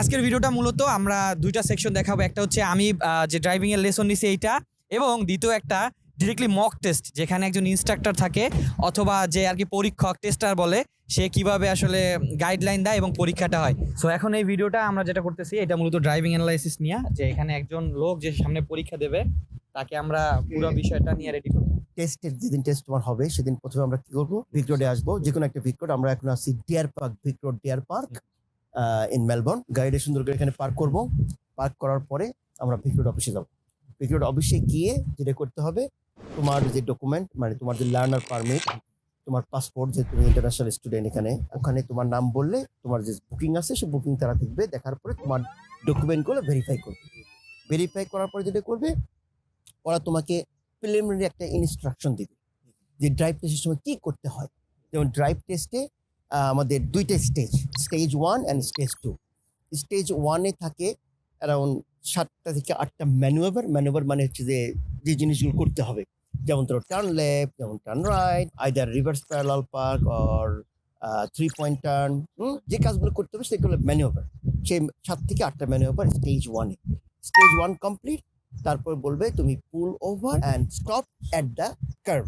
আজকের ভিডিওটা মূলত আমরা দুইটা সেকশন দেখাবো। একটা হচ্ছে আমি যে ড্রাইভিং এর লেসন নিছি এইটা, এবং দ্বিতীয় একটা ডিরেক্টলি মক টেস্ট যেখানে একজন ইনস্ট্রাক্টর থাকে, অথবা যে আর কি পরীক্ষক টেস্টার বলে, সে কীভাবে আসলে গাইডলাইন দেয় এবং পরীক্ষাটা হয়। সো এখন এই ভিডিওটা আমরা যেটা করতেছি, এটা মূলত ড্রাইভিং অ্যানালাইসিস নিয়ে, যে এখানে একজন লোক যে সামনে পরীক্ষা দেবে, তাকে আমরা পুরো বিষয়টা নিয়ে রেডি করব। টেস্টের যেদিন টেস্ট তোমার হবে, সেদিন প্রথমে আমরা কি করব? ভিক আসব যে কোনো একটা ভিক আমরা এখন আছি deer park Vic deer park in Melbourne গাড়িটা সুন্দর করে এখানে পার্ক করব। পার্ক করার পরে আমরা ভিক রোড অফিসে যাব। ভিক রোড অফিসে গিয়ে যেটা করতে হবে, তোমার যে ডকুমেন্ট মানে তোমার যে লার্নার পারমিট তোমার পাসপোর্ট যে তুমি ইন্টারন্যাশনাল স্টুডেন্ট এখানে, ওখানে তোমার নাম বললে তোমার যে বুকিং আছে, সে বুকিং তারা দেখবে। দেখার পরে তোমার ডকুমেন্টগুলো ভেরিফাই করবে। ভেরিফাই করার পরে যেটা করবে, ওরা তোমাকে প্রিলিমিনারি একটা ইনস্ট্রাকশন দিবে। যে ড্রাইভ টেস্টের সময় কী করতে হয়। যেমন ড্রাইভ টেস্টে আমাদের দুইটা stage stage one and stage two stage ওয়ানে থাকে অ্যারাউন্ড সাতটা থেকে আটটা ম্যানুভার ম্যানুভার মানে হচ্ছে যে যে জিনিসগুলো করতে হবে। যেমন ধরো টার্ন লেফট যেমন turn right either reverse parallel park or three point turn যে কাজগুলো করতে হবে সেগুলো ম্যানুভার সেই সাত থেকে আটটা ম্যানুভার স্টেজ ওয়ানে স্টেজ ওয়ান কমপ্লিট তারপর বলবে তুমি pull over and stop at the kerb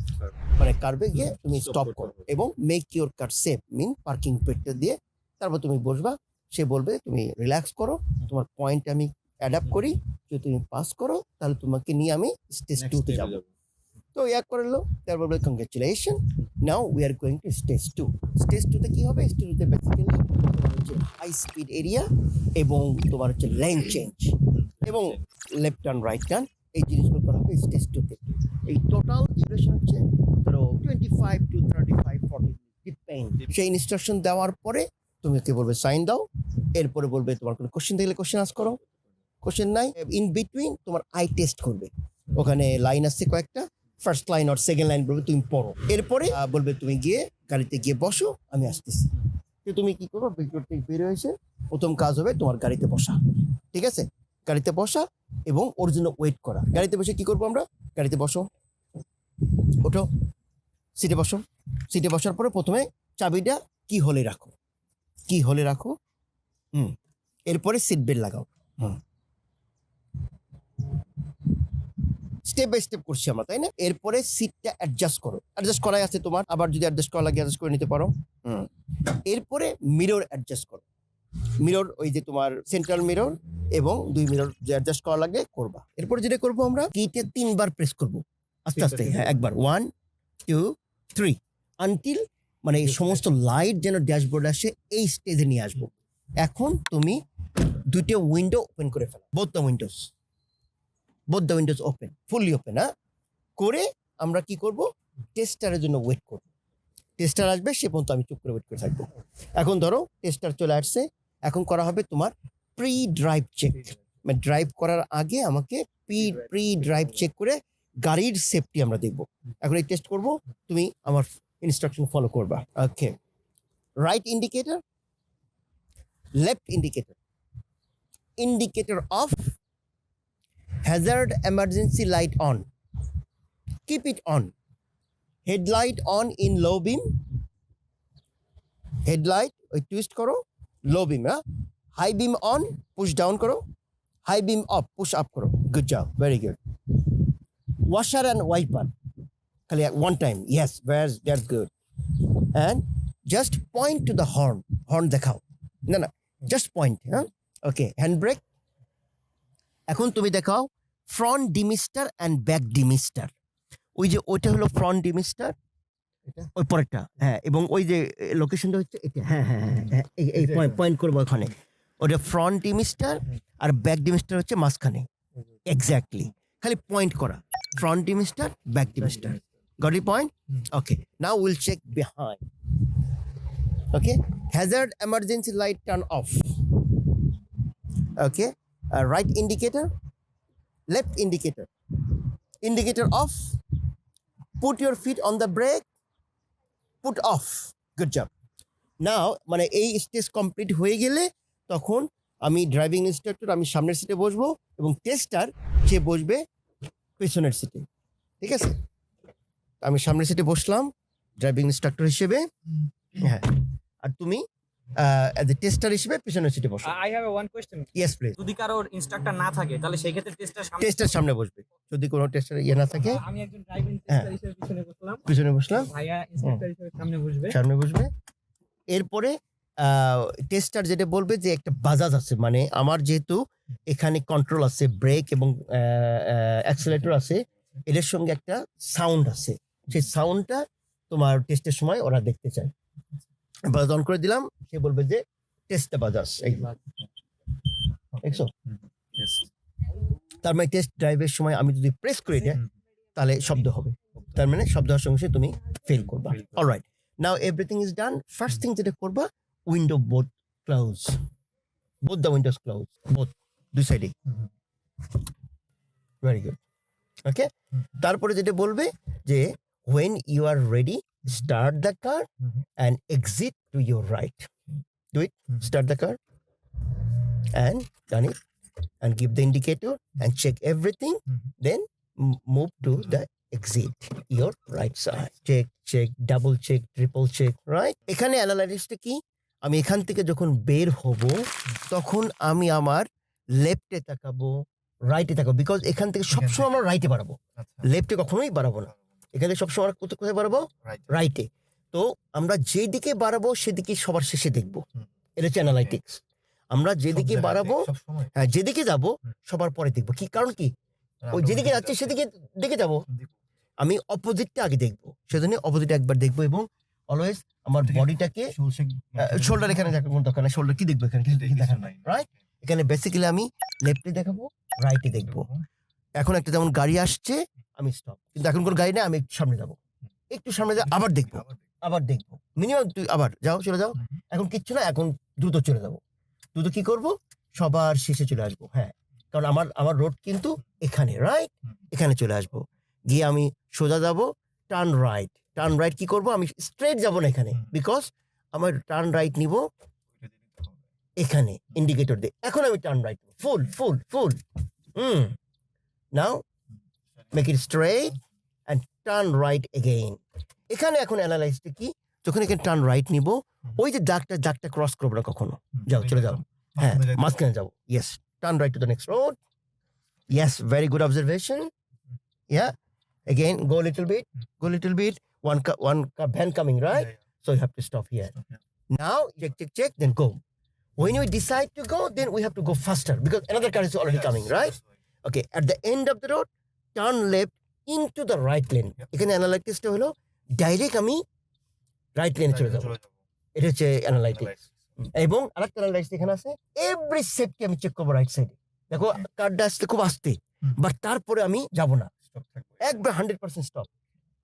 মানে কার্ভে গিয়ে তুমি স্টপ করো। এবং make your car safe mean parking পেটটা দিয়ে তারপর তুমি বসবা। সে বলবে তুমি রিল্যাক্স করো তোমার পয়েন্ট আমি অ্যাডাপ্ট করি। যদি তুমি পাস করো তাহলে তোমাকে নিয়ে আমি স্টেজ টুতে যাব। তো ইয়া করল তারপর বলবে congratulation now we are going to stage two stage টুতে কি হবে? স্টেজ টুতে বেসিক্যালি হচ্ছে হাই স্পিড এরিয়া এবং তোমার হচ্ছে লেন চেঞ্জ এবং লেফট টার্ন রাইট টার্ন এই জিনিসগুলো করা হবে স্টেজ টুতে এই টোটাল ডিউরেশন হচ্ছে ধরো twenty five to thirty five forty depend সেই ইনস্ট্রাকশন দেওয়ার পরে তুমি কি বলবে সাইন দাও। এরপরে বলবে তোমার কোনো কোশ্চেন থাকলে কোশ্চেন আস করো। কোশ্চেন নাই ইন বিটুইন তোমার আই টেস্ট করবে। ওখানে লাইন আসছে কয়েকটা ফার্স্ট লাইন আর সেকেন্ড লাইন বলবে তুমি পড়ো। এরপরে বলবে তুমি গিয়ে গাড়িতে গিয়ে বসো আমি আসতেছি। তো তুমি কি করব ভিক্টোর থেকে বের হয়েছে প্রথম কাজ হবে তোমার গাড়িতে বসা। ঠিক আছে? গাড়িতে বসা এবং ওর জন্য ওয়েট করা। গাড়িতে বসে কি করব আমরা? গাড়িতে বসো। ওঠো। সিটে বসো। সিটে বসার পরে প্রথমে চাবিটা কি হলে রাখো। কি হলে রাখো? হুম। এরপরে সিট বেল্ট লাগাও। হুম। স্টেপ বাই স্টেপ করছি আমরা, তাই না? এরপরে সিটটা অ্যাডজাস্ট করো। অ্যাডজাস্ট করাই আছে তোমার। আবার যদি অ্যাডজাস্ট করা লাগে অ্যাডজাস্ট করে নিতে পারো। হুম। এরপরে মিরর অ্যাডজাস্ট করো। মিরর ওই যে তোমার সেন্ট্রাল মিরর এবং দুই মিনিট যে অ্যাডজাস্ট করা লাগে করবা। এরপরে যেটা করব আমরা কিটে তিনবার প্রেস করব। আস্তে আস্তে হ্যাঁ একবার। ওয়ান টু থ্রি আনটিল মানে এই সমস্ত লাইট যেন ড্যাশবোর্ড আসে এই স্টেজে নিয়ে আসব। এখন তুমি দুটো উইন্ডো ওপেন করে ফেলো। Both the windows both the windows open fully open হ্যাঁ? করে আমরা কি করব? টেস্টারের জন্য ওয়েট করব। টেস্টার আসবে সে পর্যন্ত আমি চুপ করে ওয়েট করে থাকব। এখন ধরো টেস্টার চলে আসছে। এখন করা হবে তোমার প্রি ড্রাইভ চেক মানে ড্রাইভ করার আগে আমাকে প্রি প্রি ড্রাইভ চেক করে গাড়ির সেফটি আমরা দেখব। এখন এই টেস্ট করব তুমি আমার ইনস্ট্রাকশন ফলো করবা। Okay right indicator left indicator indicator off hazard emergency light on keep it on headlight on in low beam headlight ওই টুইস্ট করো লো বিম হ্যাঁ? High beam on push down করো high beam off push up করো good job very good washer and wiper খালি one time yes where that's good and just point to the horn horn দেখাও না না just point হ্যাঁ ওকে hand brake এখন তুমি দেখাও front demister and back demister ওই যে ওইটা হলো ফ্রন্ট ডিমিস্টার ওই পরেরটা হ্যাঁ এবং ওই যে লোকেশনটা হচ্ছে এটা। হ্যাঁ হ্যাঁ হ্যাঁ, হ্যাঁ এই- এই পয়েন্ট করব ওখানে। ওটা ফ্রন্ট ডিমিস্টার আর ব্যাক ডিমিস্টার হচ্ছে মাঝখানে। এক্স্যাক্টলি খালি পয়েন্ট করা। Front demister back demister got it point okay now will check behind okay hazard emergency light turn off okay right right left left indicator, off put put feet on the brake put off good job. Now মানে এই stage complete হয়ে গেলে তখন আমি driving instructor আমি সামনের সিটে বসবো এবং টেস্টার সে বসবে পেছনের সিটে ঠিক আছে? আমি সামনের সিটে বসলাম ড্রাইভিং ইনস্ট্রাক্টর হিসেবে। হ্যাঁ। আর তুমি অ্যাজ এ টেস্টার হিসেবে পিছনের সিটে বসো। I have one question yes please যদি কারোর ইনস্ট্রাক্টর না থাকে তাহলে সেই ক্ষেত্রে টেস্টার সামনে টেস্টার সামনে বসবে। যদি কোনো টেস্টার ইয়ে না থাকে আমি একজন ড্রাইভিং হ্যাঁ। টেস্টার হিসেবে পিছনে বসলাম। পিছনে বসলাম। ভাইয়া ইনস্ট্রাক্টর হিসেবে সামনে বসবে। সামনে বসবে। এরপরে টেস্টার যেটা বলবে যে একটা বাজাজ আছে মানে আমার যেহেতু এখানে কন্ট্রোল আছে ব্রেক এবং অ্যাক্সেলেটর আছে এদের সঙ্গে একটা সাউন্ড আছে। সেই সাউন্ডটা তোমার টেস্টের সময় ওরা দেখতে চায়। বাজাজ অন করে দিলাম সে বলবে যে টেস্টটা বাজাজ এই দেখছ? তার মানে টেস্ট ড্রাইভের সময় আমি যদি প্রেস করি এটা তাহলে শব্দ হবে। তার মানে শব্দ হওয়ার সঙ্গে সঙ্গে তুমি ফেল করবা। Alright now everything is done first thing যেটা করবা window both close both the windows close both দুই সাইডে ভেরি গুড ওকে তারপরে যেটা বলবে যে when you are ready start the car and exit to your right do it start the car and done it and give the indicator and check everything. Then m- move to the exit your right side. Check check double check triple check right? এখানে অ্যানালাইসিসটা কি? আমি এখান থেকে যখন বের হব তখন আমি আমার লেফটে তাকাবো রাইটে তাকাবো বিকজ এখান থেকে সবসময় আমরা রাইটে বাড়াবো। লেফটে কখনোই বাড়াবো না। এখান থেকে সবসময় আমরা কোথায় কোথায় বাড়াবো? রাইটে তো আমরা যেদিকে বাড়াবো সেদিকে সবার শেষে দেখব। এটা হচ্ছে অ্যানালাইটিক্স আমরা যেদিকে বাড়াবো হ্যাঁ যেদিকে যাব সবার পরে দেখব। কি? কারণ কি? ওই যেদিকে যাচ্ছে সেদিকে দেখে যাব। আমি অপোজিটটা আগে দেখব। সেজন্য অপোজিট একবার দেখব এবং অলওয়েজ আমার বডিটাকে শোল্ডার এখানে দেখার কোনো দরকার নাই শোল্ডার কি দেখব এখানে? দেখার নাই রাইট এখানে বেসিক্যালি আমি লেফটে দেখাবো রাইটে দেখব। এখন একটা যেমন গাড়ি আসছে আমি স্টপ কিন্তু এখন কোনো গাড়ি নেই আমি সামনে যাব। একটু সামনে যা আবার দেখব আবার দেখব। মিনিমাম তুই আবার যাও চলে যাও। এখন কিচ্ছু না এখন দ্রুত চলে যাব। দ্রুত কি করব? সবার শেষে চলে আসব হ্যাঁ। কারণ আমার আমার রোড কিন্তু এখানে রাইট এখানে চলে আসব। গিয়ে আমি সোজা যাব টার্ন রাইট টার্ন রাইট কি করব? আমি স্ট্রেট যাব না এখানে বিকজ আমার টার্ন রাইট নিব এখানে ইন্ডিকেটর দিয়ে। এখন আমি turn right full full full hmm. Now make it straight and turn right again এখানে এখন অ্যানালাইসটা কি? যখন এখানে টার্ন রাইট নিব ওই যে দাগটা দাগটা ক্রস করব না কখনো। যাও, চলে যাও। হ্যাঁ মাঝখানে যাব। Yes turn right to the next road yes very good observation yeah again go a little bit go a little bit one ca- one ca- van coming right Yeah, yeah. so you have to stop here Stop, now check check check then go when we decide to go then we have to go faster because another car is already yes, coming right okay at the end of the road turn left into the right lane. এখানে অ্যানালাইটিক্সটা হলো direct আমি right লেনে চলে যাব এটা হচ্ছে analytics এবং আরেকটা অ্যানালাইটিক্স এখানে আছে এভরি সেটকে আমি চেক করব রাইট সাইডে দেখো কারটা আসতে খুব আসতে। বাট তারপরে আমি যাব না একবার হান্ড্রেড পার্সেন্ট স্টপ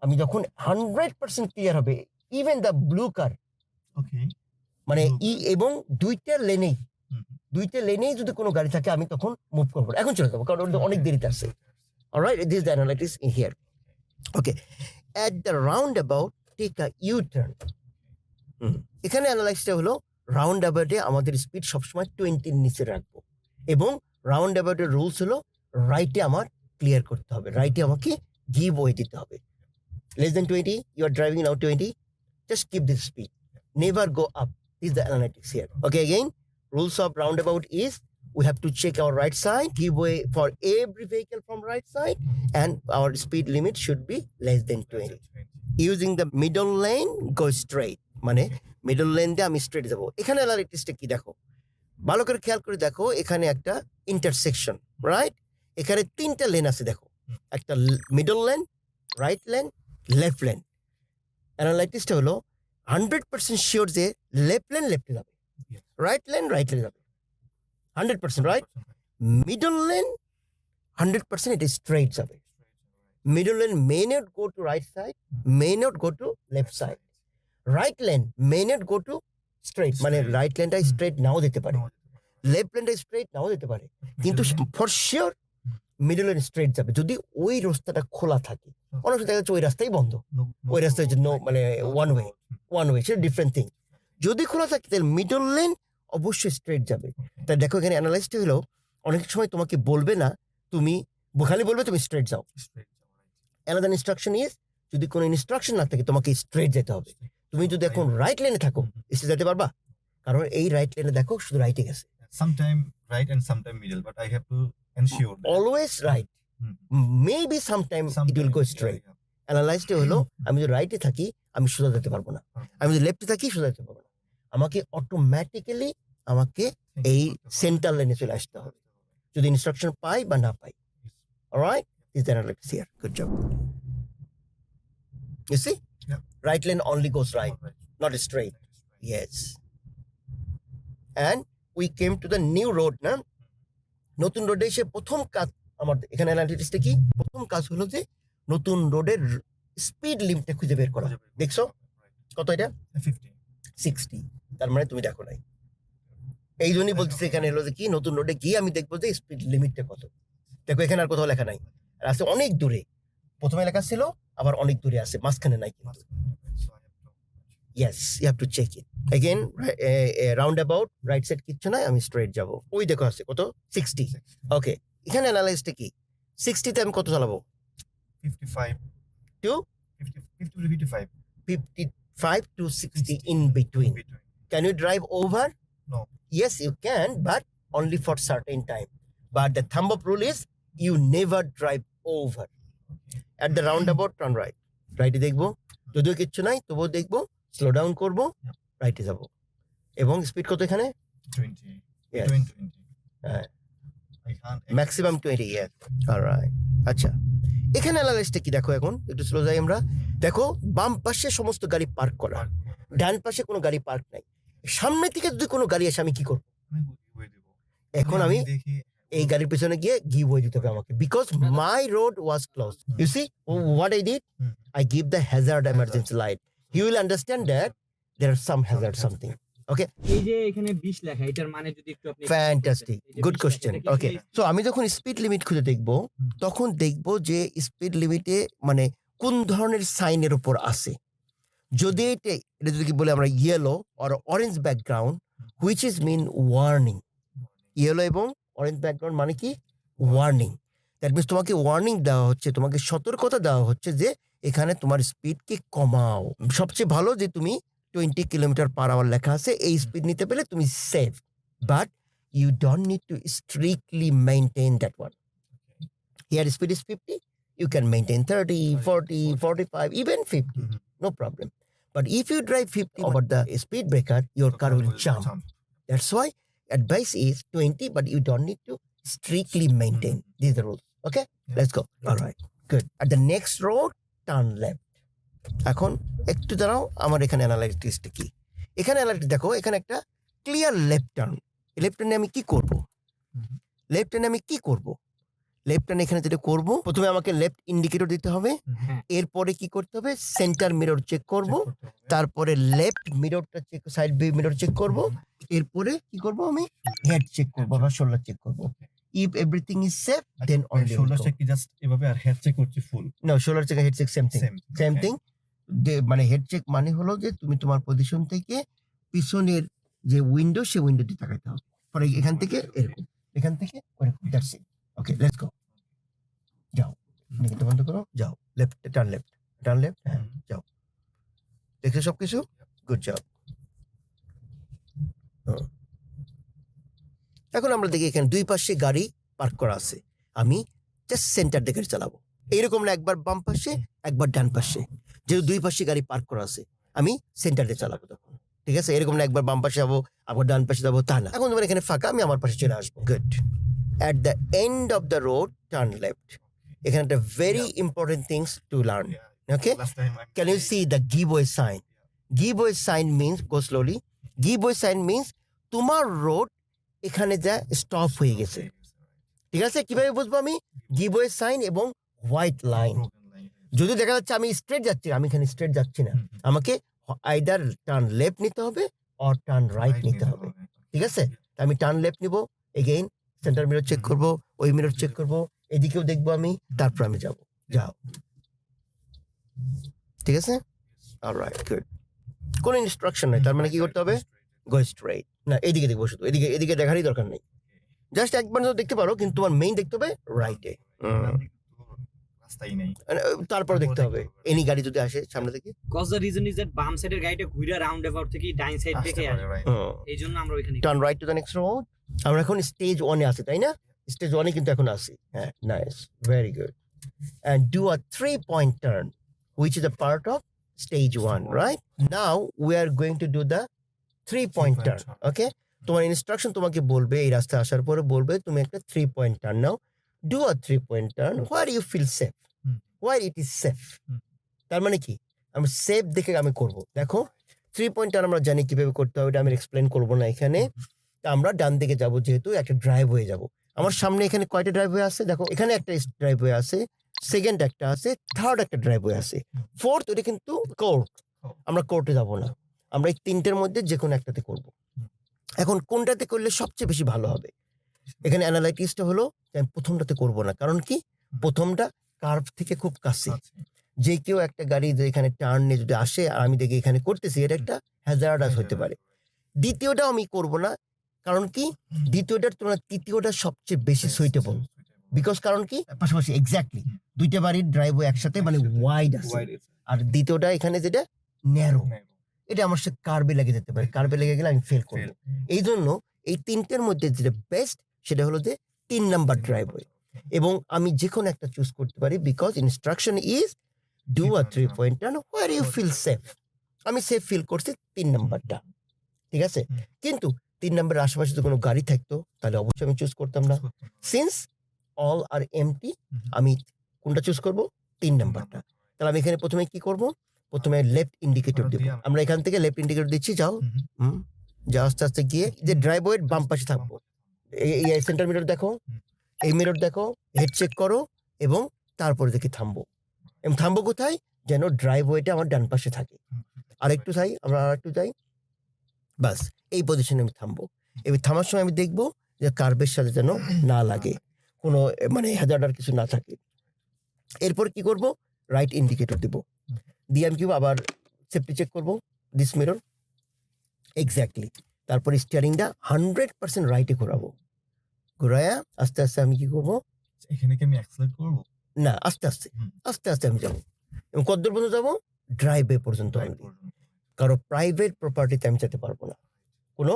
আমি যখন হান্ড্রেড পার্সেন্ট ক্লিয়ার হবে ইভেন দ্য ব্লু কার মানে ই এবং দুইটা লেনেই দুইটা লেনেই যদি কোনো গাড়ি থাকে আমি তখন মুভ করব। এখন চলে যাব কারণ ওটা অনেক দেরিতে আসছে alright this the analytics in here okay at the roundabout take a U turn এখানে অ্যানালাইসটা হলো রাউন্ড অ্যাবাউটে আমাদের স্পিড সবসময় টোয়েন্টির নিচে রাখব। এবং রাউন্ড অ্যাবাউটের রুলস হলো রাইটে আমার ক্লিয়ার করতে হবে রাইটে আমাকে গিভ ওয়ে দিতে হবে। Less than twenty you are driving now twenty just keep this speed never go up is the analytics here. Okay, again, rules of roundabout is we have to check our right side, give way for every vehicle from right side, and our speed limit should be less than 20. Using the middle lane, go straight. মানে middle lane দিয়ে আমি straight যাব এখানে অ্যানালিটিক্সটা কি দেখো ভালো করে খেয়াল করে দেখো এখানে একটা ইন্টারসেকশন রাইট এখানে তিনটা লেন আছে দেখো। একটা middle lane right lane left lane অ্যানালাইটিক্সটা হলো হান্ড্রেড পার্সেন্ট শিওর যে লেফট লেন লেফটে যাবে রাইট লেন রাইট লেন যাবে hundred percent right middle lane hundred percent এটা স্ট্রেট যাবে middle lane may not go to right side may not go to left side right lane may not go to straight মানে. Right লেনটা। Straight নাও দিতে পারে। Left লেনটা straight নাও দিতে পারে। কিন্তু for sure middle lane straight যাবে। যদি ওই রাস্তাটা খোলা থাকে অনেক সময় দেখা যাচ্ছে ওই রাস্তাই বন্ধ ওই রাস্তায় যে no- মানে one way. ওয়ান ওয়ে সেটা ডিফারেন্ট থিং যদি খোলা থাকে তাহলে মিডল লেন অবশ্যই স্ট্রেট যাবে। তাই দেখো এখানে অ্যানালাইসটা হলো অনেক সময় তোমাকে বলবে না তুমি খালি বলবে তুমি স্ট্রেট যাও। অ্যানাদার ইনস্ট্রাকশন ইজ যদি কোনো ইনস্ট্রাকশন না থাকে তোমাকে স্ট্রেট যেতে হবে। তুমি যদি এখন রাইট লেনে থাকো স্ট্রেট যেতে পারবা? কারণ এই রাইট লেনে দেখো শুধু রাইটে গেছে। Right and sometime middle, but I have to ensure that. Always right. Maybe sometime it will go straight. অ্যানালাইজটা হলো আমি যদি রাইটে থাকি আমি সোজা যেতে পারব না আমি যদি লেফটে থাকি সোজা যেতে পারব না আমাকে অটোমেটিক্যালি আমাকে এই সেন্টার লাইনে চলে আসতে হবে যদি ইনস্ট্রাকশন পাই বা না পাই alright is here good job you see Yeah. Right lane only goes right Alright. Not straight That is right. Yes. And we came to the new road না নতুন রোডে এসে প্রথম কাজ আমার এখানে অ্যানালিটিক্সটা কি? প্রথম কাজ হলো যে নতুন রোডের স্পিড লিমিটটা খুঁজে বের করা। দেখছ? কত এটা? Fifty. সিক্সটি তার মানে তুমি দেখো নাই। এই জন্যই বলতেছি এখানে হলো যে কি নতুন রোডে গিয়ে আমি দেখব যে স্পিড লিমিটটা কত। দেখো এখানে আর কোথাও লেখা নাই। আর আছে অনেক দূরে। প্রথমে লেখা ছিল আবার অনেক দূরে আছে মাঝখানে নাই কিন্তু. Yes you have to check it again roundabout right side কিচ্ছু নাই আমি স্ট্রেট যাব। ওই দেখো আছে কত? সিক্সটি. ওকে এখানে অ্যানালাইজটা কি সিক্সটিতে আমি কত চালাবো. Two? Fifty, fifty fifty-five. Fifty five to sixty in between. Can you drive over No. Yes you can but only for certain time but the thumb of rule is you never drive over. At the roundabout turn right রাইটে দেখব যদিও কিচ্ছু নাই তবুও দেখব slow down করব রাইটে যাব এবং স্পিড কত এখানে. হ্যাঁ. ম্যাক্সিমাম টোয়েন্টি ইয়ার অলরাইট আচ্ছা। এখানে অ্যানালাইসটা কি? দেখো এখন। একটু স্লো যাই আমরা। দেখো বাম পাশে সমস্ত গাড়ি পার্ক করা। ডান পাশে কোনো গাড়ি পার্ক নাই। সামনে থেকে যদি কোনো গাড়ি আসে আমি কি করব? এখন আমি এই গাড়ির পেছনে গিয়ে গিভ হয়ে দিতে হবে আমাকে। Because my road was close you see what I did. I give the hazard emergency light he will understand that there are some hazard something এই যে এখানে 20 লেখা এটার মানে যদি একটু আপনি fantastic good 20 question okay so আমি যখন স্পিড লিমিট খুঁজে দেখব তখন দেখব যে স্পিড লিমিটে মানে কোন ধরনের সাইনের উপর আছে। যদি এটা এটা যদি বলে আমরা yellow R orange background which is mean warning yellow এবং অরেঞ্জ ব্যাকগ্রাউন্ড মানে কি? ওয়ার্নিং দ্যাট মিনস তোমাকে ওয়ার্নিং দেওয়া হচ্ছে তোমাকে সতর্কতা দেওয়া হচ্ছে যে এখানে তোমার স্পিডকে কমাও। সবচেয়ে ভালো যে তুমি টোয়েন্টি কিলোমিটার পার আওয়ার লেখা আছে এই স্পিড নিতে পেলে তুমি safe but you don't need to strictly maintain that one. Here speed is 50, you can maintain 30, 40, 45, even 50, Mhm. no problem. But if you drive 50 over the speed breaker, your car will jump. That's why advice is 20, but you don't need to strictly maintain. Mhm. These are the rules. Okay, Yeah. let's go. All right, good. At the next road, turn left. এখন একটু দাঁড়াও আমার এখানে অ্যানালাইটিক্সটা কি? এখানে analytics দেখো এখানে একটা ক্লিয়ার লেফট টার্ন লেফট টার্নে আমি কি করব. লেফট টার্নে আমি কি করব? লেফট টার্ন এখানে যেটা করব প্রথমে আমাকে লেফট ইন্ডিকেটর দিতে হবে। হ্যাঁ। এরপরে কি করতে হবে? সেন্টার মিরর চেক করব। তারপরে লেফট মিররটা চেক সাইড মিরর চেক করব। এরপরে কি করব আমি? হেড চেক করব বা শোল্ডার চেক করব। If everything is safe then only shoulder check just এভাবে আর হেড চেক করছি full no shoulder check head check same thing same thing মানে হেড চেক মানে হলো যে তুমি তোমার পজিশন থেকে পিছনের যে উইন্ডো সে উইন্ডোটি তাকাইতে হবে। পরে এখান থেকে এরকম এখান থেকে ওরকম that's it okay let's go যাও নিকেটটা বন্ধ করো যাও left turn left turn left হ্যাঁ যাও। দেখছ সব কিছু গুড জব এখন আমরা দেখি এখানে দুই পাশে গাড়ি পার্ক করা আছে। আমি জাস্ট সেন্টার দেখে চালাবো। এইরকম না একবার বাম পাশে একবার ডান পাশে। যেহেতু দুই পাশে গাড়ি পার্ক করা আছে আমি সেন্টার দিয়ে চালাবো তখন। ঠিক আছে? এরকম না একবার বাম পাশে যাব আবার ডান পাশে যাব তা না। এখন তোমার এখানে ফাঁকা আমি আমার পাশে চলে আসব। Good at the end of the road turn left এখানে একটা very important things to learn Okay. Last time Can you see sign giveaway sign? Giveaway sign means go slowly. Giveaway sign means তোমার road এখানে যা stop হয়ে গেছে। ঠিক আছে? কীভাবে বুঝব আমি? গিভওয়ে সাইন এবং হোয়াইট লাইন যদি দেখা যাচ্ছে আমি স্ট্রেট যাচ্ছি আমি এখানে স্ট্রেট যাচ্ছি না। আমাকে আইদার টার্ন লেফট নিতে হবে অর টার্ন রাইট নিতে হবে। ঠিক আছে? আমি টার্ন লেফট নিব এগেইন সেন্টার মিরর চেক করব ওই মিরর চেক করব এদিকেও দেখব আমি তারপর আমি যাব। যাও। ঠিক আছে? অলরাইট গুড কোনো ইনস্ট্রাকশন নাই তার মানে কি করতে হবে? গো স্ট্রেট না এদিকে দেখব শুধু এদিকে এদিকে দেখারই দরকার নেই। জাস্ট একবার তো দেখতে পারো কিন্তু তোমার মেইন দেখতে হবে রাইটে রাস্তাই নেই। মানে, তারপর দেখতে হবে। এনি গাড়ি যদি আসে সামনে থেকে। Cause the reason is that বাম সাইডের গাড়িটা ঘুরে রাউন্ড অ্যাবাউট থেকে ডাইন সাইড থেকে right. এই জন্য আমরা ওইখানে turn right to the next road আমরা এখন স্টেজ ওয়ানে আছি তাই না? স্টেজ ওয়ানে কিন্তু এখন আছি। হ্যাঁ nice very good and do a three point turn which is a part of stage one right now we are going to do the three point turn okay তোমার ইনস্ট্রাকশন তোমাকে বলবে এই রাস্তায় আসার পরে বলবে তুমি একটা three point turn now. Do a three point turn where you feel safe. Where it is safe তার মানে কি? আমি সেফ দেখে আমি করব। দেখো থ্রি পয়েন্ট টার্ন আমরা জানি কীভাবে করতে হবে এটা আমি এক্সপ্লেন করব না এখানে। তা আমরা ডান দিকে যাব যেহেতু একটা ড্রাইভ হয়ে যাব। আমার সামনে এখানে কয়টা ড্রাইভওয়ে আছে? দেখো এখানে একটা ড্রাইভওয়ে আছে সেকেন্ড একটা আছে থার্ড একটা ড্রাইভওয়ে আছে। ফোর্থ ওটা কিন্তু কোর্ট আমরা কোর্টে যাব না। আমরা এই তিনটের মধ্যে যে কোনো একটাতে করব। এখন কোনটাতে করলে সবচেয়ে বেশি ভালো হবে? এখানে অ্যানালাইটিসটা হলো আমি প্রথমটাতে করব না। কারণ কি? প্রথমটা কার্ভ থেকে খুব কাছে। যে কেউ একটা গাড়ি যে এখানে টার্ন যদি আসে আর আমি দেখি এখানে করতেছি এটা একটা হ্যাজার্ডাস হতে পারে। দ্বিতীয়টাও আমি করব না। কারণ কি? দ্বিতীয়টার তুলনায় তৃতীয়টা সবচেয়ে বেশি সুইটেবল বিকজ কারণ কি? পাশাপাশি এক্স্যাক্টলি দুইটা বাড়ির ড্রাইভওয়ে একসাথে মানে ওয়াইড আছে। আর দ্বিতীয়টা এখানে যেটা ন্যারো এটা আমার সাথে কার্বে লেগে যেতে পারে। কার্বে লেগে গেলে আমি ফেল করব। এই জন্য এই তিনটের মধ্যে যেটা বেস্ট সেটা হলো যে তিন নাম্বার ড্রাইভওয়ে এবং আমি যে কোনো একটা চুজ করতে পারি because instruction is do a three point turn where you feel safe আমি সেফ ফিল করছি তিন নাম্বারটা। ঠিক আছে? কিন্তু তিন নাম্বারের আশেপাশে যদি কোনো গাড়ি থাকতো তাহলে অবশ্যই আমি চুজ করতাম না। সিন্স অল আর এমটি আমি কোনটা চুজ করব? তিন নাম্বারটা। তাহলে আমি এখানে প্রথমে কি করব? প্রথমে লেফট ইন্ডিকেটর দিব। আমরা এখান থেকে লেফট ইন্ডিকেটর দিচ্ছি যাও। হুম যাও আস্তে আস্তে গিয়ে যে ড্রাইভওয়ের বাম পাশে থাকব। এই- সেন্টার মিরর দেখো। এই মিরর দেখো হেড চেক করো এবং তারপরে দেখি থামবো। এবং থামবো কোথায়? যেন ড্রাইভওয়েটা আমার ডান পাশে থাকে। আর একটু যাই, আমরা আর একটু যাই। বাস, এই পজিশনে আমি থামবো। এবার থামার সময় আমি দেখব যে কার্বের সাথে যেন না লাগে। কোনো মানে হাজার কিছু না থাকে। এরপর কি করব? রাইট ইন্ডিকেটর দিব। দিয়ে আমি কি আবার সেফটি চেক করব দিস মিরর এক্স্যাক্টলি তারপর স্টিয়ারিংটা হান্ড্রেড পার্সেন্ট রাইটে ঘোরাবো। ঘোরায়া আস্তে আস্তে আমি কি করব? এখানে কি আমি করব? না আস্তে আস্তে আস্তে আস্তে আমি যাব। এবং কতদূর পর্যন্ত যাব ড্রাইভে পর্যন্ত আমি। কারও প্রাইভেট প্রপার্টিতে আমি যেতে পারব না। কোনো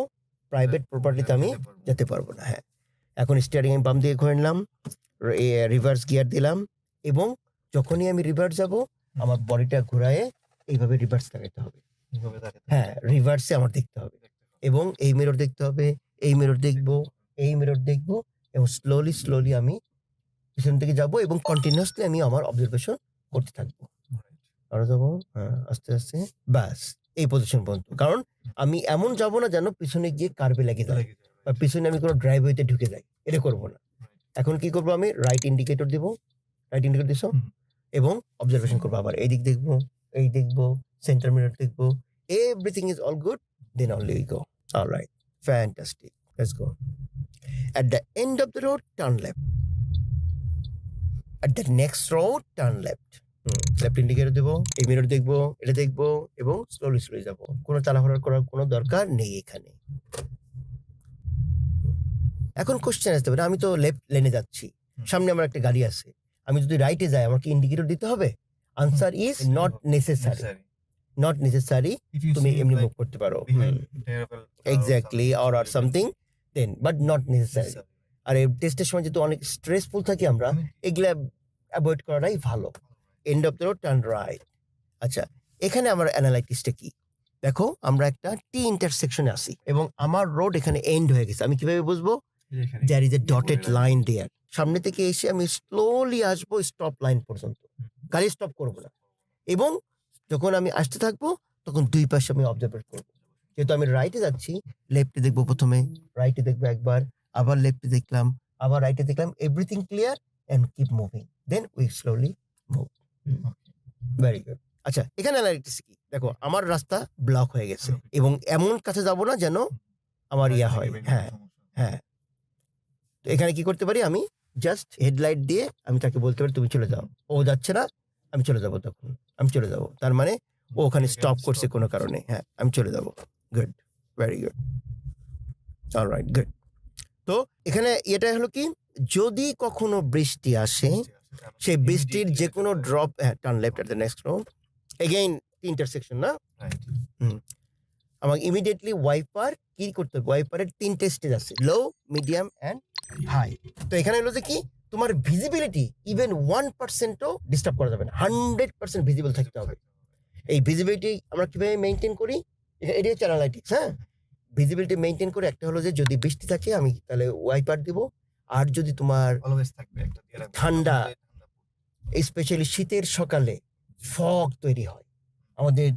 প্রাইভেট প্রপার্টিতে আমি যেতে পারব না। হ্যাঁ। এখন স্টিয়ারিং আমি বাম দিয়ে ঘুরে নিলাম রিভার্স গিয়ার দিলাম এবং যখনই আমি রিভার্স যাব আমার বডিটা ঘোরায় এইভাবে রিভার্স লাগাতে হবে। হবে। হ্যাঁ রিভার্সে আমার দেখতে হবে। এবং এই মিরর দেখতে হবে এই মিরর দেখব এই মিরর দেখব এবং স্লোলি স্লোলি আমি পিছন থেকে যাব এবং কন্টিনিউয়াসলি আমি আমার অবজারভেশন করতে থাকব। আরও যাব হ্যাঁ আস্তে আস্তে ব্যাস এই পজিশন পর্যন্ত। কারণ আমি এমন যাব না যেন পিছনে গিয়ে কার্বে লেগে যায় বা পিছনে আমি কোনো ড্রাইভওয়েতে ঢুকে যাই। এটা করব না। এখন কি করব আমি? রাইট ইন্ডিকেটর দিব। রাইট ইন্ডিকেটর দিছো? হুম। এবং অবজারভেশন করব আবার। এই দিক দেখব এই দেখব সেন্টার মিরর দেখব। Everything is all good then only we go all right fantastic let's go at the end of the road turn left. At the next road turn left. Left indicator দেবো এই mirror দেখব এটা দেখব এবং slowly slowly যাব। কোনো তাড়াহুড়া করার কোনো দরকার নেই এখানে। এখন কোশ্চেন আসতে পারে আমি তো লেফট লেনে যাচ্ছি। সামনে আমার একটা গাড়ি আছে। আমি যদি রাইটে যাই আমাকে ইন্ডিকেটর দিতে হবে? Answer is not necessary. Not necessary তুমি এমনি মুভ করতে পারো। Exactly something or R something then but not necessary আর এই টেস্টের সময় যেহেতু অনেক স্ট্রেসফুল থাকি আমরা আমি- এগুলা অ্যাভয়েড করাটাই ভালো। End of the road turn right আচ্ছা এখানে আমার অ্যানালাইটিসটা কি? দেখো আমরা একটা টি ইন্টারসেকশনে আসি এবং আমার রোড এখানে এন্ড হয়ে গেছে। আমি কীভাবে বুঝব? There is a dotted line there সামনে থেকে এসে আমি স্লোলি আসব স্টপ লাইন পর্যন্ত। গাড়ি স্টপ করব না। এবং যখন আমি আসতে থাকব তখন দুই পাশে আমি অবজার্ভ করব। যেহেতু আমি রাইটে যাচ্ছি লেফটে দেখব প্রথমে রাইটে দেখব একবার আবার লেফটে দেখলাম আবার রাইটে দেখলাম everything clear and keep moving then we slowly move very good আচ্ছা এখানে অ্যানালিটিস কি দেখো আমার রাস্তা ব্লক হয়ে গেছে এবং এমন কাছে যাব না যেন আমার ইয়া হয়। হ্যাঁ হ্যাঁ। তো এখানে কি করতে পারি আমি? জাস্ট হেডলাইট দিয়ে আমি তাকে বলতে পারি তুমি চলে যাও। ও যাচ্ছে না আমি চলে যাব তখন। আমি চলে যাব। তার মানে ও ওখানে স্টপ করছে কোনো কারণে। হ্যাঁ আমি চলে যাব। Good very good alright good তো এখানে এটা হলো কি? যদি কখনো বৃষ্টি আসে সেই বৃষ্টির যে কোনো drop turn left at the next road again intersection না? আমাকে ইমিডিয়েটলি ওয়াইপার কি করতে হবে? ওয়াইপারের তিনটে স্টেজ আছে লো মিডিয়াম অ্যান্ড হাই তো এখানে হলো যে কি? তোমার ভিজিবিলিটি ইভেন ওয়ান পার্সেন্টও ডিস্টার্ব করা যাবে না। হান্ড্রেড পার্সেন্ট ভিজিবল থাকতে হবে। এই ভিজিবিলিটি আমরা কীভাবে মেনটেন করি? এ- এটাই হচ্ছে অ্যানালাইটিক্স হ্যাঁ? ভিজিবিলিটি মেনটেন করে একটা হলো যে যদি বৃষ্টি থাকে আমি তাহলে ওয়াইপার দিব আর যদি তোমার। ঠান্ডা। স্পেশালি শীতের সকালে ফগ তৈরি হয়। আমাদের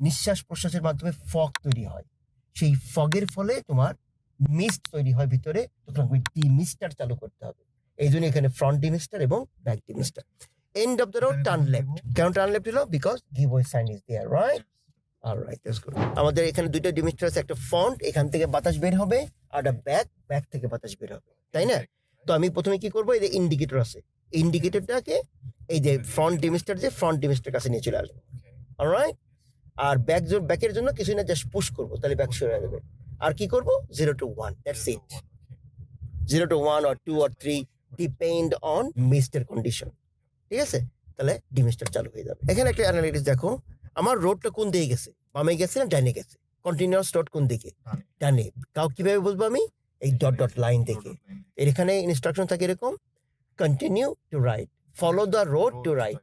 নিঃশ্বাস প্রশ্বাসের মাধ্যমে ফগ তৈরি হয়। সেই ফগের ফলে তোমার মিস্ট তৈরি হয় ভিতরে সুতরাং ওই ডিমিস্টার চালু করতে হবে। এই জন্য এখানে ফ্রন্ট ডিমিস্টার এবং back demister end of the road turn left কেন টার্ন লেফট হলো? Because give way sign is there right আমাদের এখানে দুইটা ডিমিস্টার আছে, একটা ফ্রন্ট এখান থেকে বাতাস বের হবে, আর একটা ব্যাক ব্যাক থেকে বাতাস বের হবে, তাই না? তো আমি প্রথমে কি করব, এই যে ইন্ডিকেটর আছে ইন্ডিকেটরটাকে এই যে ফ্রন্ট ডিমিস্টার যে ফ্রন্ট ডিমিস্টার কাছে নিয়ে চলে আসব অলরাইট আর ব্যাক জোর ব্যাকের জন্য কিছু না জাস্ট পুশ করব, তাহলে ব্যাক সরে যাবে, আর কি করব? Zero two one that's it zero two one or two or three depend on মিস্টের condition ঠিক আছে? তাহলে ডিমিস্টার চালু হয়ে যাবে। এখানে একটা অ্যানালিটিস দেখো আমার রোডটা কোন দিকে গেছে? বামে গেছে না ডাইনে গেছে? কন্টিনিউয়াস রোড কোন দিকে? ডানে। ডানে। কাউ কীভাবে বুঝব আমি? এই ডট ডট লাইন দেখে এর এখানে ইনস্ট্রাকশন থাকে এরকম continue to right follow the road to right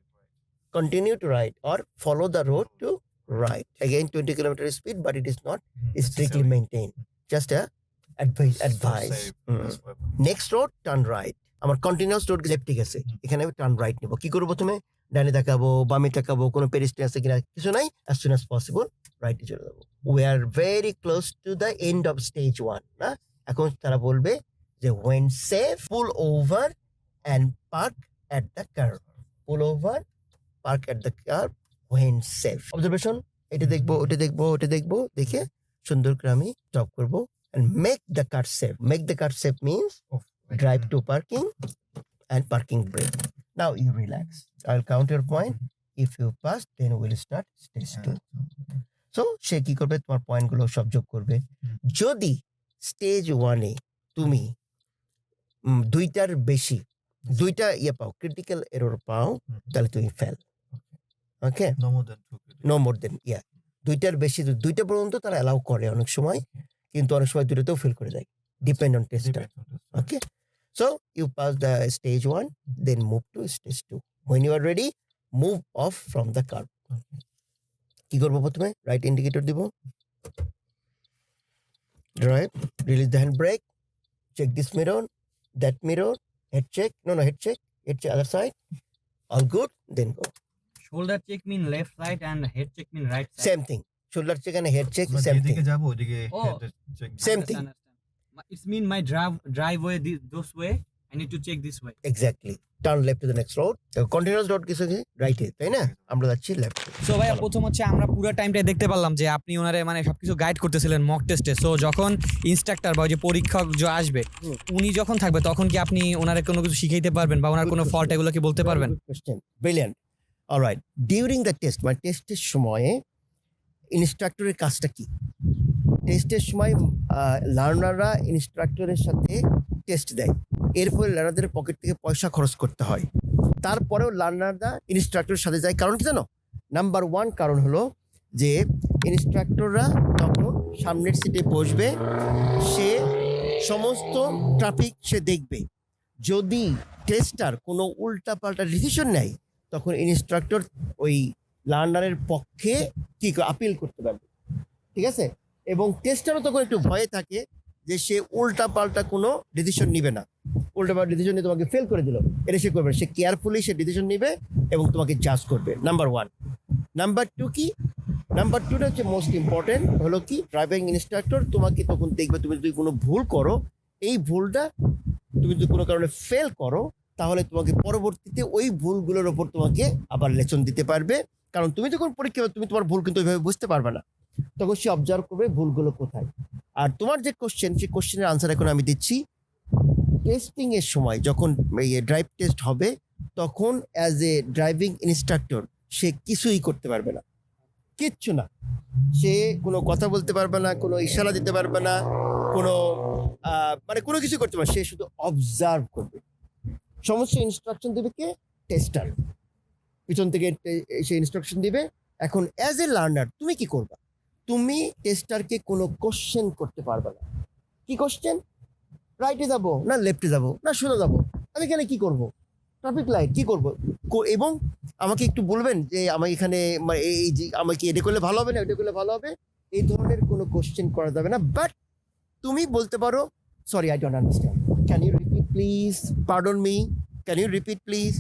continue to ride or follow the road to right. Again, 20 kilometer speed, but it is not Hmm, strictly maintained. Just a advice. Advice. Mm. Next road turn right আমার continuous road লেফটে গেছে। এখানে আমি turn right নেব। কি করব প্রথমে? ডানে তাকাবো বামে তাকাবো কোনো পেরিস্ট্রি আছে কিনা কিছু নাই। অ্যাজ সুন অ্যাজ পসিবল রাইটে চলে যাব we are very close to the end of stage one না? এখন তারা বলবে যে when safe pull over and park at the car pull over park at the car when safe observation এটা দেখব ওটা দেখব ওটা দেখব দেখে সুন্দর করে আমি স্টপ করব। And make the the car safe means Oh, like, drive mm. to parking and parking brake. Now you relax. I'll count your point. If you pass, then we'll start stage two. So সে কি করবে তোমার পয়েন্টগুলো সব যোগ করবে। যদি stage ওয়ানে তুমি দুইটার বেশি দুইটা ইয়ে পাও ক্রিটিক্যাল এরর পাও. তাহলে তুমি fail okay No more than two critical. No more than yeah দুইটার বেশি দুইটা পর্যন্ত তারা অ্যালাউ করে অনেক সময় কিন্তু অনেক সময় দুটোতেও ফেল করে যায় depend on tester Okay. So you pass the stage one, then move to stage two. When you are ready, move off from the curb. Okay. কি করবো প্রথমে রাইট ইন্ডিকেটর দিব drive release the handbrake check this mirror that mirror head check no no head check head check other side all good then go shoulder check mean left right and head check mean right side same thing shoulder check and head check আমরা same thing যেদিকে যাবো ওইদিকে Oh. head check দিতে Same হবে। thing. It's mean my drive driveway this, this way. I need to check this way. Exactly turn left to the next road continuous road কিছু কি রাইটে তাই না? আমরা যাচ্ছি লেফট সো ভাইয়া প্রথম হচ্ছে আমরা পুরো টাইমটা দেখতে পারলাম যে আপনি ওনারে মানে সবকিছু গাইড করতেছিলেন মক টেস্টে সো যখন ইনস্ট্রাক্টর বা যে পরীক্ষক যে আসবে। উনি যখন থাকবে তখন কি আপনি ওনারে কোনো কিছু শিখাইতে পারবেন বা ওনার কোনো. ফল্ট এগুলো কি বলতে পারবেন? Question brilliant alright during the test মানে টেস্টের সময়ে ইনস্ট্রাক্টরের কাজটা কি? টেস্টের সময় লার্নাররা ইনস্ট্রাক্টরের সাথে টেস্ট দেয়। এর ফলে লার্নারদের পকেট থেকে পয়সা খরচ করতে হয়। তারপরেও লার্নাররা ইনস্ট্রাক্টরের সাথে যায়। কারণ কি জানো? নাম্বার ওয়ান কারণ হলো যে, ইনস্ট্রাক্টররা তখন সামনের সিটে বসবে, সে সমস্ত ট্রাফিক সে দেখবে। যদি টেস্টার কোনো উল্টাপাল্টা ডিসিশন নেয়, তখন ইনস্ট্রাক্টর ওই লার্নারের পক্ষে কি আপিল করতে পারবে। ঠিক আছে? এবং টেস্টারও তখন একটু ভয়ে থাকে যে সে উল্টাপাল্টা কোনো ডিসিশন নিবে না। উল্টাপাল্টা ডিসিশন নিয়ে তোমাকে ফেল করে দিল। এটা সে করবে সে কেয়ারফুলি সে ডিসিশন নিবে এবং তোমাকে জাজ করবে। নাম্বার ওয়ান নাম্বার টু কি? নাম্বার টুটা হচ্ছে মোস্ট ইম্পর্টেন্ট হলো কি? ড্রাইভিং ইনস্ট্রাক্টর তোমাকে তখন দেখবে তুমি যদি কোনো ভুল করো, এই ভুলটা তুমি যদি কোনো কারণে ফেল করো, তাহলে তোমাকে পরবর্তীতে ওই ভুলগুলোর ওপর তোমাকে আবার লেসন দিতে পারবে। কারণ তুমি যখন পরীক্ষা তুমি তোমার ভুল কিন্তু ওইভাবে বুঝতে পারবে না। তখন সে অবজার্ভ করবে ভুলগুলো কোথায়। আর তোমার যে কোশ্চেন সেই কোশ্চেনের আনসার এখন আমি দিচ্ছি টেস্টিং এর সময়, যখন ড্রাইভ টেস্ট হবে, তখন অ্যাজ এ ড্রাইভিং ইনস্ট্রাক্টর সে কিছুই করতে পারবে না। কিচ্ছু না। সে কোনো কথা বলতে পারবে না, কোনো ইশারা দিতে পারবে না, কোনো মানে কোনো কিছু করতে পারবে সে শুধু অবজার্ভ করবে। সমস্ত ইনস্ট্রাকশন দেবে কে? টেস্টার পিছন থেকে সে ইনস্ট্রাকশন দিবে। এখন অ্যাজ এ লার্নার তুমি কি করবা? তুমি টেস্টারকে কোনো কোশ্চেন করতে পারবে না। কি কোশ্চেন রাইটে যাব না লেফটে যাব না সোজা যাব? আমি এখানে কি করব? ট্রাফিক লাইট কি করব? এবং আমাকে একটু বলবেন যে আমাকে এখানে এই যে আমাকে এটা করলে ভালো হবে না এটা করলে ভালো হবে? এই ধরনের কোনো কোশ্চেন করা যাবে না। বাট তুমি বলতে পারো sorry I don't understand can you repeat please pardon me can you repeat please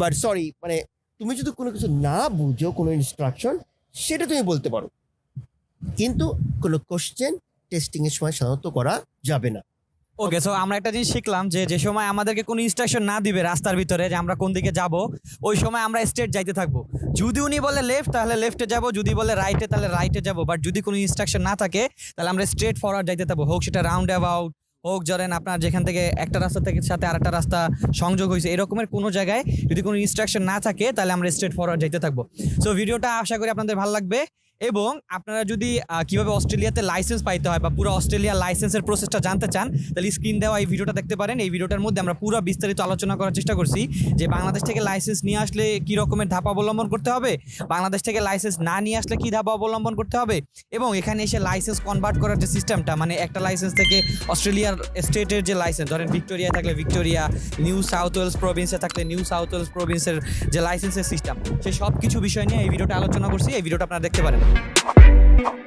but sorry মানে তুমি যদি কোনো কিছু না বুঝো, কোনো ইনস্ট্রাকশন সেটা তুমি বলতে পারো। কিন্তু কোনো কোশ্চেন টেস্টিং এর সময় সাধারণত করা যাবে না। ওকে সো আমরা একটা জিনিস শিখলাম যে যে সময় আমাদেরকে কোনো ইনস্ট্রাকশন না দিবে রাস্তার ভিতরে যে আমরা কোন দিকে যাব, ওই সময় আমরা স্ট্রেট যাইতে থাকব। যদি উনি বলে লেফট তাহলে লেফটে যাব, যদি বলে রাইটে তাহলে রাইটে যাব। বাট যদি কোনো ইনস্ট্রাকশন না থাকে, তাহলে আমরা স্ট্রেট ফরওয়ার্ড যাইতে থাকব। হোক, সেটা রাউন্ড অ্যাবাউট হোক, ধরেন আপনার যেখান থেকে একটা রাস্তা থেকে সাথে আরেকটা রাস্তা সংযোগ হয়েছে, এরকমের কোনো জায়গায় যদি কোনো ইনস্ট্রাকশন না থাকে, তাহলে আমরা স্ট্রেট ফরওয়ার্ড যেতে থাকব। সো ভিডিওটা আশা করি আপনাদের ভালো লাগবে। এবং আপনারা যদি কীভাবে অস্ট্রেলিয়াতে লাইসেন্স পাইতে হয় বা পুরো অস্ট্রেলিয়ার লাইসেন্সের প্রসেসটা জানতে চান, তাহলে স্ক্রিন দেওয়া এই ভিডিওটা দেখতে পারেন। এই ভিডিওটার মধ্যে আমরা পুরো বিস্তারিত আলোচনা করার চেষ্টা করছি যে বাংলাদেশ থেকে লাইসেন্স নিয়ে আসলে কি রকমের ধাপ অবলম্বন করতে হবে, বাংলাদেশ থেকে লাইসেন্স না নিয়ে আসলে কি ধাপ অবলম্বন করতে হবে এবং এখানে এসে লাইসেন্স কনভার্ট করার যে সিস্টেমটা মানে একটা লাইসেন্স থেকে অস্ট্রেলিয়ার স্টেটের যে লাইসেন্স ধরেন ভিক্টোরিয়া থাকলে ভিক্টোরিয়া, নিউ সাউথ ওয়েলস প্রভিন্সে থাকলে নিউ সাউথ ওয়েলস প্রভিন্সের যে লাইসেন্সের সিস্টেম সেই সব কিছু বিষয় নিয়ে এই ভিডিওটা আলোচনা করছি। এই ভিডিওটা আপনারা দেখতে পারেন। Thank you.